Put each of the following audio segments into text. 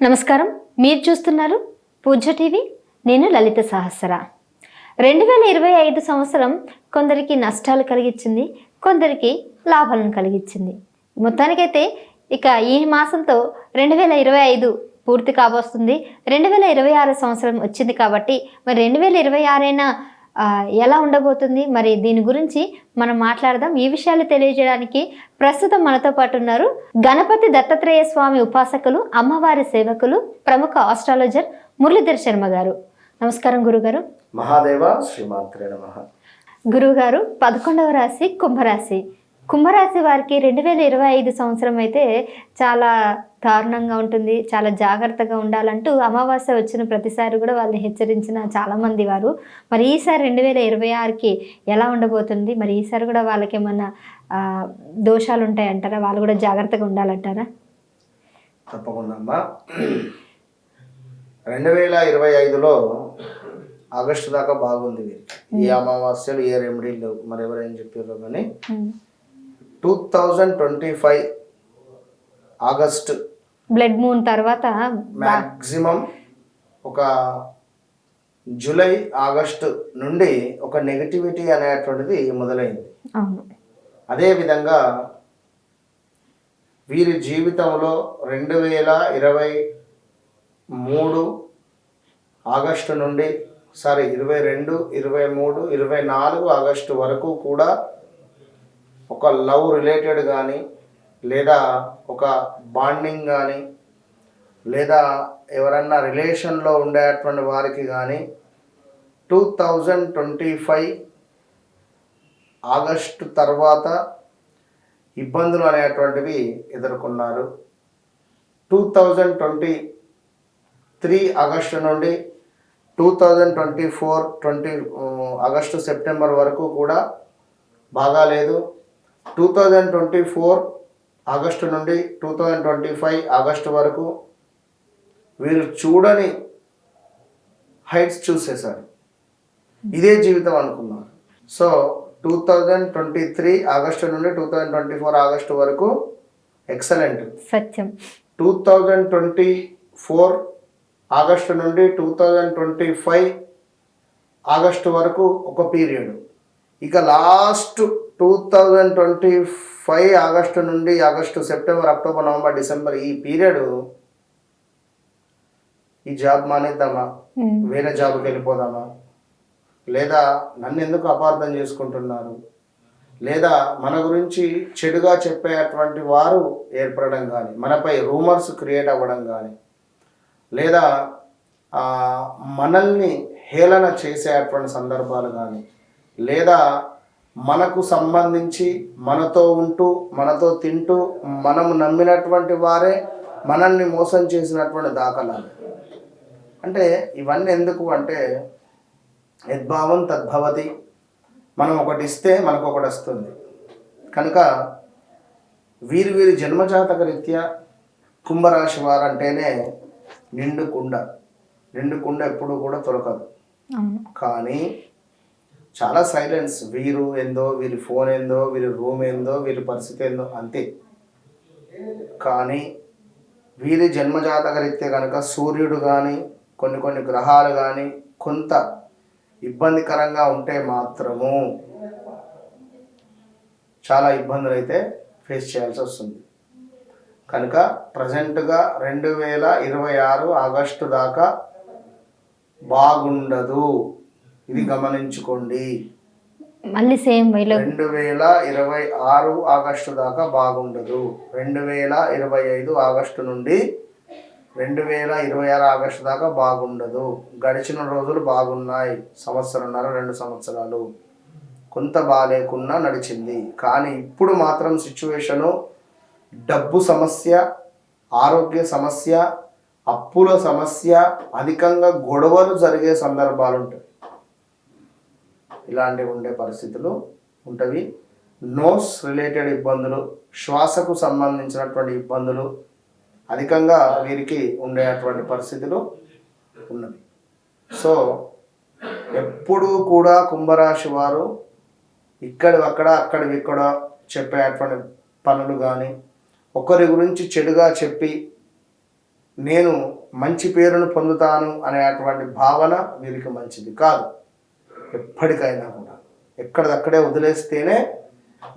నమస్కారం. మీరు చూస్తున్నారు పూజ టీవీ. నేను లలిత సహస్ర. రెండు వేల ఇరవై ఐదు సంవత్సరం కొందరికి నష్టాలు కలిగించింది కొందరికి లాభాలను కలిగించింది మొత్తానికైతే ఇక ఈ మాసంతో రెండు వేల ఇరవై ఐదు పూర్తి కాబోస్తుంది. రెండు వేల ఇరవై ఆరు సంవత్సరం వచ్చింది కాబట్టి మరి రెండు వేల ఇరవై ఆరైనా ఎలా ఉండబోతుంది? మరి దీని గురించి మనం మాట్లాడదాం. ఈ విషయాలు తెలియజేయడానికి ప్రస్తుతం మనతో పాటు ఉన్నారు గణపతి దత్తాత్రేయ స్వామి ఉపాసకులు అమ్మవారి సేవకులు ప్రముఖ ఆస్ట్రాలజర్ మురళీధర్ శర్మ గారు. నమస్కారం గురుగారు. మహాదేవ శ్రీమాత్రే నమ. గురువుగారు పదకొండవ రాశి కుంభరాశి. కుంభరాశి వారికి రెండు వేల ఇరవై ఐదు సంవత్సరం అయితే చాలా దారుణంగా ఉంటుంది చాలా జాగ్రత్తగా ఉండాలంటూ అమావాస్య వచ్చిన ప్రతిసారి కూడా వాళ్ళు హెచ్చరించిన చాలా మంది వారు. మరి ఈసారి రెండు వేల ఇరవై ఆరుకి ఎలా ఉండబోతుంది? మరి ఈసారి కూడా వాళ్ళకి ఏమన్నా దోషాలు ఉంటాయంటారా? వాళ్ళు కూడా జాగ్రత్తగా ఉండాలంటారా? తప్పకుండా అమ్మా. రెండు వేల ఇరవై ఐదులో ఆగస్టు దాకా బాగుంది ఈ అమావాస్యలు ఏ రెమెడీలు మరి ఎవరేం చెప్పారో కానీ. Two thousand twenty five August blood moon తర్వాత మ్యాక్సిమం ఒక జూలై ఆగస్టు నుండి ఒక నెగటివిటీ అనేటువంటిది మొదలైంది. అదేవిధంగా వీరి జీవితంలో రెండు వేల ఇరవై మూడు ఆగస్టు నుండి సారీ ఇరవై రెండు ఇరవై మూడు ఇరవై నాలుగు ఆగస్టు వరకు కూడా ఒక లవ్ రిలేటెడ్ కానీ లేదా ఒక బాండింగ్ కానీ లేదా ఎవరన్నా రిలేషన్లో ఉండేటువంటి వారికి కానీ two thousand twenty five August తర్వాత ఇబ్బందులు అనేటువంటివి ఎదుర్కొన్నారు. Two thousand twenty three August నుండి two thousand twenty four twenty August September వరకు కూడా బాగాలేదు. Two thousand twenty four August నుండి two thousand twenty five August వరకు వీరు చూడని హైట్స్ చూసేశారు. ఇదే జీవితం అనుకున్నారు. So two thousand twenty three August నుండి two thousand twenty four August వరకు ఎక్సలెంట్. సత్యం. Two thousand twenty four August నుండి two thousand twenty five August వరకు ఒక పీరియడ్. ఇక last two thousand twenty five August నుండి August September October November December ఈ period ఈ job మానేద్దామా. వేరే జాబ్కి వెళ్ళిపోదామా? లేదా నన్ను ఎందుకు అపార్థం చేసుకుంటున్నారు? లేదా మన గురించి చెడుగా చెప్పేటువంటి వారు ఏర్పడడం కానీ మనపై రూమర్స్ క్రియేట్ అవ్వడం కానీ లేదా మనల్ని హేళన చేసేటువంటి సందర్భాలు కానీ లేదా మనకు సంబంధించి మనతో ఉంటూ మనతో తింటూ మనము నమ్మినటువంటి వారే మనల్ని మోసం చేసినటువంటి దాఖలాలు. అంటే ఇవన్నీ ఎందుకు అంటే యద్భావం తద్భవతి. మనం ఒకటి ఇస్తే మనకు ఒకటి వస్తుంది. కనుక వీరి వీరి జన్మజాతక రీత్యా కుంభరాశి వారు అంటేనే నిండు కుండ. నిండు కుండ ఎప్పుడు కూడా అవును. కానీ చాలా సైలెన్స్ వీరు ఏందో వీరి ఫోన్ ఏందో వీరి రూమ్ ఏందో వీరి పరిస్థితి ఏందో అంతే. కానీ వీరి జన్మజాతక రీత్యా కనుక సూర్యుడు కానీ కొన్ని కొన్ని గ్రహాలు కానీ కొంత ఇబ్బందికరంగా ఉంటే మాత్రము చాలా ఇబ్బందులు అయితే ఫేస్ చేయాల్సి వస్తుంది. కనుక ప్రజెంట్గా రెండు వేల ఇరవై ఆరు ఆగస్టు దాకా బాగుండదు. ఇది గమనించుకోండి. మళ్ళీ సేమ్ వైలో రెండు వేల ఇరవై ఆరు ఆగస్టు దాకా బాగుండదు. రెండు వేల ఇరవై ఐదు ఆగస్టు నుండి రెండు వేల ఇరవై ఆరు ఆగస్టు దాకా బాగుండదు. గడిచిన రోజులు బాగున్నాయి. సంవత్సరంన్నర రెండు సంవత్సరాలు. కొంత బాగాలేకున్నా నడిచింది. కానీ ఇప్పుడు మాత్రం సిచ్యువేషను డబ్బు సమస్య ఆరోగ్య సమస్య అప్పుల సమస్య అధికంగా గొడవలు జరిగే సందర్భాలు ఉంటాయి ఇలాంటివి ఉండే పరిస్థితులు ఉంటవి. నోస్ రిలేటెడ్ ఇబ్బందులు శ్వాసకు సంబంధించినటువంటి ఇబ్బందులు అధికంగా వీరికి ఉండేటువంటి పరిస్థితులు ఉన్నవి. సో ఎప్పుడూ కూడా కుంభరాశి వారు ఇక్కడి అక్కడ అక్కడి ఇక్కడ చెప్పేటువంటి పనులు కానీ ఒకరి గురించి చెడుగా చెప్పి నేను మంచి పేరును పొందుతాను అనేటువంటి భావన వీరికి మంచిది కాదు. ఎప్పటికైనా కూడా. ఎక్కడిదక్కడే వదిలేస్తేనే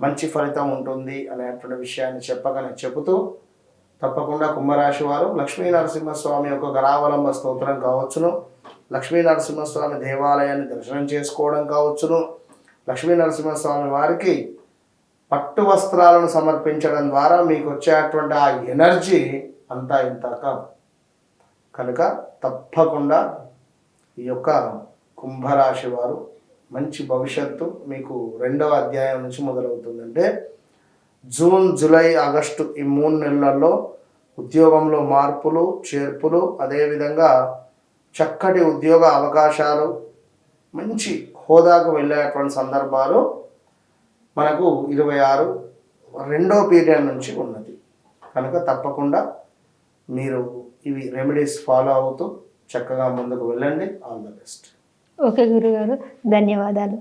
మంచి ఫలితం ఉంటుంది అనేటువంటి విషయాన్ని చెప్పగానే చెబుతూ తప్పకుండా కుంభరాశి వారు లక్ష్మీ నరసింహస్వామి యొక్క గరావలంబ స్తోత్రం కావచ్చును. లక్ష్మీ నరసింహస్వామి దేవాలయాన్ని దర్శనం చేసుకోవడం కావచ్చును. లక్ష్మీ నరసింహస్వామి వారికి పట్టు వస్త్రాలను సమర్పించడం ద్వారా మీకు వచ్చేటువంటి ఆ ఎనర్జీ అంతా ఇంత కాదు. కనుక తప్పకుండా ఈ యొక్క కుంభరాశి వారు మంచి భవిష్యత్తు మీకు రెండవ అధ్యాయం నుంచి మొదలవుతుందంటే జూన్ జూలై ఆగస్టు ఈ మూడు నెలల్లో ఉద్యోగంలో మార్పులు చేర్పులు అదేవిధంగా చక్కటి ఉద్యోగ అవకాశాలు మంచి హోదాకు వెళ్ళేటువంటి సందర్భాలు మనకు ఇరవై ఆరు రెండో పీరియడ్ నుంచి ఉన్నది. కనుక తప్పకుండా మీరు ఇవి రెమెడీస్ ఫాలో అవుతూ చక్కగా ముందుకు వెళ్ళండి. All the best. ఓకే గురుగారు ధన్యవాదాలు.